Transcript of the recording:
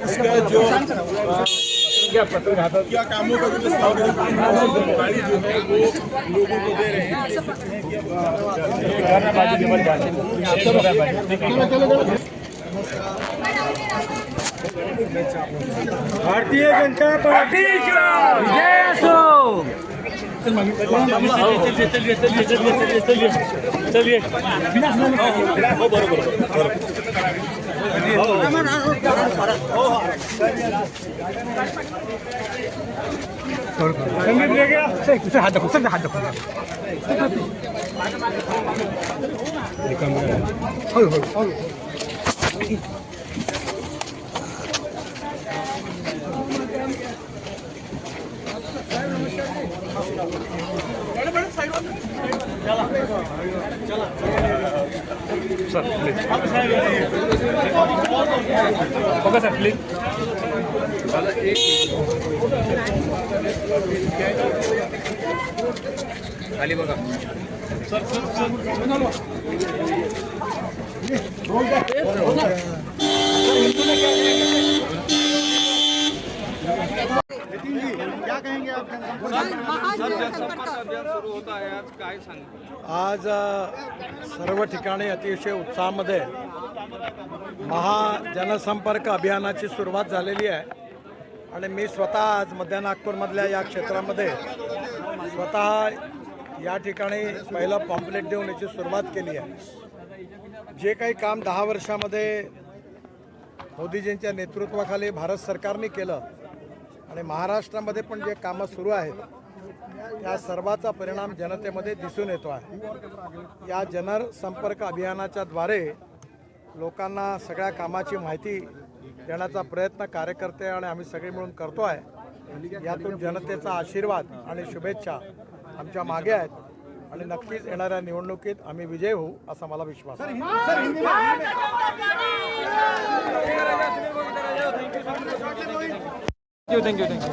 इसका जो क्या क्या कामों का गाड़ी जो है वो लोगों को दे रहे हैं भारतीय जनता पार्टी चलिए चलिए चलिए चलिए चलिए बरोबर हाँ, हाँ, हाँ, दाखव सर हात दाखव हळू हळू हळू sir please okay sir please खाली बघा आज सर्व ठिकाणी अतिशय उत्साहामध्ये महाजनसंपर्क अभियानाची सुरुवात झालेली आहे. आणि मी स्वतः आज मध्य नागपूरमधल्या या क्षेत्रामध्ये स्वतः या ठिकाणी पहिलं पॉम्पलेट देऊन याची सुरुवात केली आहे. जे काही काम दहा वर्षामध्ये मोदीजींच्या नेतृत्वाखाली भारत सरकारने केलं आणि महाराष्ट्रामध्ये पण जे कामं सुरू आहेत या सर्वाचा परिणाम जनतेमध्ये दिसून येतो आहे. या जनसंपर्क अभियानाच्या द्वारे लोकांना सगळ्या कामाची माहिती देण्याचा प्रयत्न कार्यकर्ते आणि आम्ही सगळे मिळून करतो आहे. यातून जनतेचा आशीर्वाद आणि शुभेच्छा आमच्या मागे आहेत. आणि नक्कीच येणाऱ्या निवडणुकीत आम्ही विजय होऊ असा मला विश्वास आहे. Thank you thank you